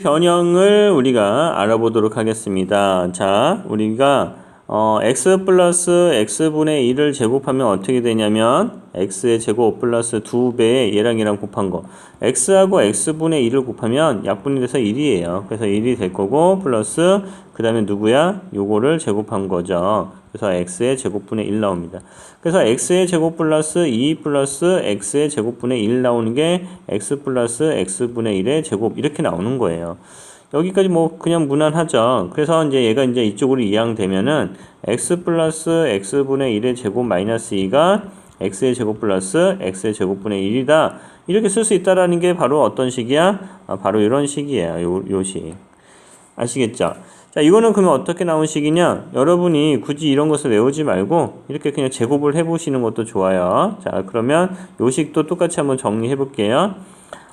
변형을 우리가 알아보도록 하겠습니다. 자, 우리가 어, x 플러스 x분의 1을 제곱하면 어떻게 되냐면 x의 제곱 플러스 2배의 얘랑 얘랑 곱한 거 x하고 x분의 1을 곱하면 약분이 돼서 1이에요. 그래서 1이 될 거고 플러스 그 다음에 누구야? 요거를 제곱한 거죠. 그래서 x의 제곱분의 1 나옵니다. 그래서 x의 제곱 플러스 2 플러스 x의 제곱분의 1 나오는 게 x 플러스 x분의 1의 제곱 이렇게 나오는 거예요. 여기까지 뭐 그냥 무난하죠. 그래서 이제 얘가 이제 이쪽으로 이항되면은 x 플러스 x분의 1의 제곱 마이너스 2가 x의 제곱 플러스 x의 제곱분의 1이다. 이렇게 쓸 수 있다라는 게 바로 어떤 식이야? 아, 바로 이런 식이에요. 요, 요 식. 아시겠죠? 자, 이거는 그러면 어떻게 나온 식이냐? 여러분이 굳이 이런 것을 외우지 말고 이렇게 그냥 제곱을 해보시는 것도 좋아요. 자, 그러면 요 식도 똑같이 한번 정리해 볼게요.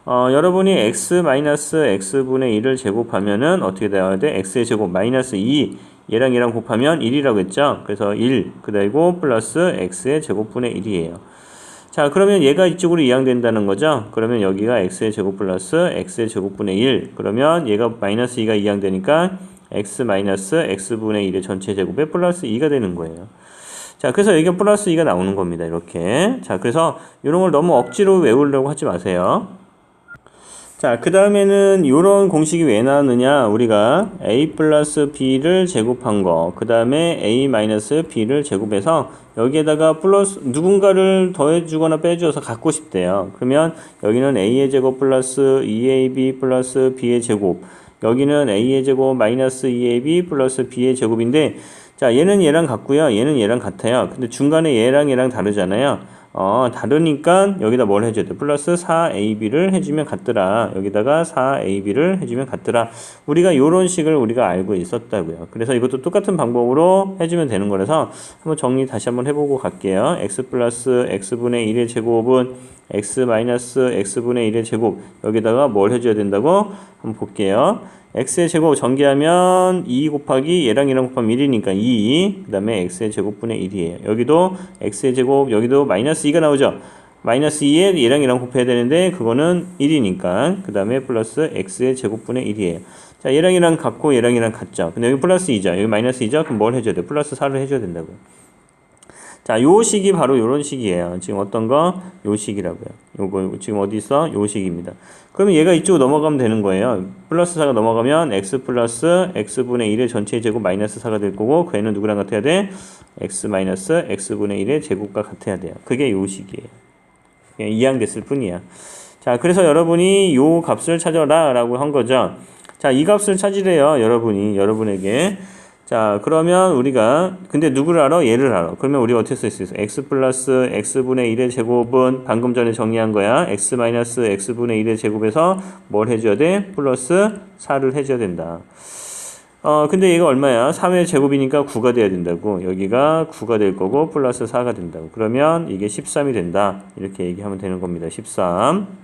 어, 여러분이 x-x분의 1을 제곱하면은 어떻게 되어야 돼? x의 제곱 마이너스 2 얘랑 얘랑 곱하면 1이라고 했죠? 그래서 1 그리고 플러스 x의 제곱분의 1이에요. 자 그러면 얘가 이쪽으로 이항된다는 거죠? 그러면 여기가 x의 제곱 플러스 x의 제곱분의 1 그러면 얘가 마이너스 2가 이항되니까 x 마이너스 x분의 1의 전체 제곱에 플러스 2가 되는 거예요. 자, 그래서 여기가 플러스 2가 나오는 겁니다. 이렇게. 자, 그래서 이런 걸 너무 억지로 외우려고 하지 마세요. 자, 그 다음에는 이런 공식이 왜 나왔느냐? 우리가 a 플러스 b를 제곱한 거, 그 다음에 a 마이너스 b를 제곱해서 여기에다가 플러스 누군가를 더해주거나 빼주어서 갖고 싶대요. 그러면 여기는 a의 제곱 플러스 2ab 플러스 b의 제곱, 여기는 a의 제곱 마이너스 2ab 플러스 b의 제곱인데, 자, 얘는 얘랑 같고요. 얘는 얘랑 같아요. 근데 중간에 얘랑 얘랑 다르잖아요. 어, 다르니까 여기다 뭘 해줘야 돼? 플러스 4ab를 해주면 같더라. 여기다가 4ab를 해주면 같더라. 우리가 요런 식을 우리가 알고 있었다고요. 그래서 이것도 똑같은 방법으로 해주면 되는 거라서 한번 정리 다시 한번 해보고 갈게요. x 플러스 x분의 1의 제곱은 x 마이너스 x분의 1의 제곱. 여기다가 뭘 해줘야 된다고? 한번 볼게요. x의 제곱 전개하면 2 곱하기 얘랑 얘랑 곱하면 1이니까 2. 그 다음에 x의 제곱분의 1이에요. 여기도 x의 제곱, 여기도 마이너스 2가 나오죠. 마이너스 2에 얘랑 얘랑 곱해야 되는데 그거는 1이니까 그 다음에 플러스 x의 제곱분의 1이에요. 자 얘랑 얘랑 같고 얘랑 얘랑 같죠. 근데 여기 플러스 2죠. 여기 마이너스 2죠. 그럼 뭘 해줘야 돼? 플러스 4를 해줘야 된다고. 자, 요 식이 바로 요런 식이에요. 지금 어떤 거? 요 식이라고요. 요거 지금 어디 있어? 요 식입니다. 그러면 얘가 이쪽으로 넘어가면 되는 거예요. 플러스 4가 넘어가면 x 플러스 x분의 1의 전체 제곱 마이너스 4가 될 거고 그 애는 누구랑 같아야 돼? x 마이너스 x분의 1의 제곱과 같아야 돼요. 그게 요 식이에요. 그냥 이항됐을 뿐이야. 자, 그래서 여러분이 요 값을 찾아라 라고 한 거죠. 자, 이 값을 찾으래요. 여러분이, 여러분에게. 자, 그러면 우리가, 근데 누구를 알아? 얘를 알아. 그러면 우리가 어떻게 쓸 수 있어? x 플러스 x분의 1의 제곱은 방금 전에 정리한 거야. x 마이너스 x분의 1의 제곱에서 뭘 해줘야 돼? 플러스 4를 해줘야 된다. 어, 근데 얘가 얼마야? 3의 제곱이니까 9가 돼야 된다고. 여기가 9가 될 거고, 플러스 4가 된다고. 그러면 이게 13이 된다. 이렇게 얘기하면 되는 겁니다. 13.